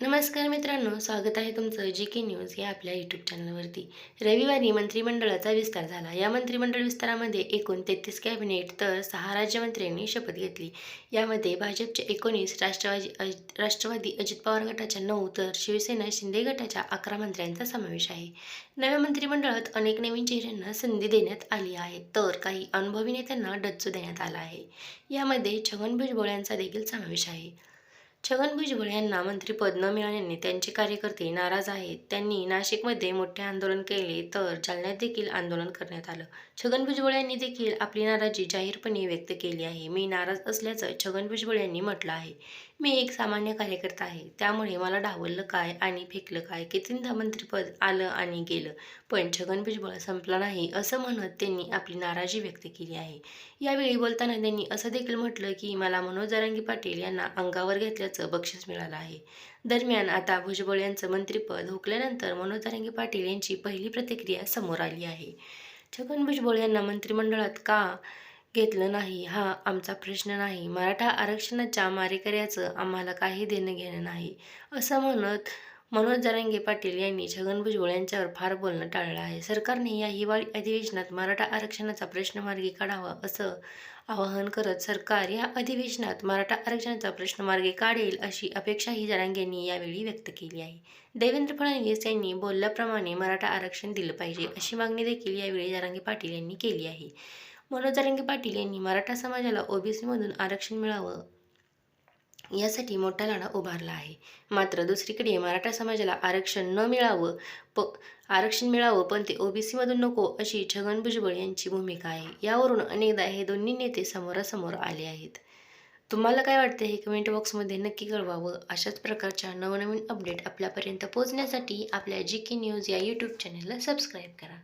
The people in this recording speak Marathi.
नमस्कार मित्रांनो स्वागत आहे तुमचं जी के न्यूज या आपल्या यूट्यूब चॅनलवरती रविवारी मंत्रिमंडळाचा विस्तार झाला. या मंत्रिमंडळ विस्तारामध्ये एकूण तेहतीस कॅबिनेट तर सहा राज्यमंत्र्यांनी शपथ घेतली. यामध्ये भाजपचे एकोणीस राष्ट्रवादी राष्ट्रवादी अजित पवार गटाच्या नऊ तर शिवसेना शिंदे गटाच्या अकरा मंत्र्यांचा समावेश आहे. नव्या मंत्रिमंडळात अनेक नवीन चेहऱ्यांना संधी देण्यात आली आहे. तर काही अनुभवी नेत्यांना डच्चू देण्यात आला आहे. यामध्ये छगन भुजबळ यांचा देखील समावेश आहे. छगन भुजबळ यांना मंत्रिपद न मिळाल्याने त्यांचे कार्यकर्ते नाराज आहेत. त्यांनी नाशिकमध्ये मोठे आंदोलन केले तर जालन्यात देखील आंदोलन करण्यात आलं. छगन भुजबळ यांनी देखील आपली नाराजी जाहीरपणे व्यक्त केली आहे. मी नाराज असल्याचं छगन भुजबळ यांनी म्हटलं आहे. मी एक सामान्य कार्यकर्ता आहे. त्यामुळे मला डावललं काय आणि फेकलं काय कितींदा मंत्रिपद आलं आणि गेलं. पण छगन भुजबळ संपला नाही असं म्हणत त्यांनी आपली नाराजी व्यक्त केली आहे. यावेळी बोलताना त्यांनी असं देखील म्हटलं की मला मनोज जरांगी पाटील यांना अंगावर घेतल्याचं बक्षीस मिळालं आहे. दरम्यान आता भुजबळ यांचं मंत्रिपद हुकल्यानंतर मनोज जरांगी पाटील यांची पहिली प्रतिक्रिया समोर आली आहे. छगन भुजबळ यांना मंत्रिमंडळात का घेतलं नाही? हा आमचा प्रश्न नाही. मराठा आरक्षणाच्या मारेकऱ्याचं आम्हाला काही देणं घेणं नाही असं म्हणत मनोज जरांगे पाटील यांनी छगन भुजबळ यांच्यावर फार बोलणं टाळलं आहे. सरकारने या हिवाळी अधिवेशनात मराठा आरक्षणाचा प्रश्न मार्गी काढावा असं आवाहन करत सरकार या अधिवेशनात मराठा आरक्षणाचा प्रश्न मार्गे काढेल अशी अपेक्षाही जरांगे यांनी यावेळी व्यक्त केली आहे. देवेंद्र फडणवीस यांनी बोलल्याप्रमाणे मराठा आरक्षण दिलं पाहिजे अशी मागणी देखील यावेळी जरांगे पाटील यांनी केली आहे. मनोज जरांगे पाटील यांनी मराठा समाजाला ओबीसीमधून आरक्षण मिळावं यासाठी मोठा लढा उभारला आहे. मात्र दुसरीकडे मराठा समाजाला आरक्षण न मिळावं प आरक्षण मिळावं पण ते ओबीसीमधून नको अशी छगन भुजबळ यांची भूमिका आहे. यावरून अनेकदा हे दोन्ही नेते समोरासमोर आले आहेत. तुम्हाला काय वाटतं हे कमेंट बॉक्समध्ये नक्की कळवावं. अशाच प्रकारच्या नवनवीन अपडेट आपल्यापर्यंत पोहोचण्यासाठी आपल्या जी के न्यूज या यूट्यूब चॅनलला सबस्क्राईब करा.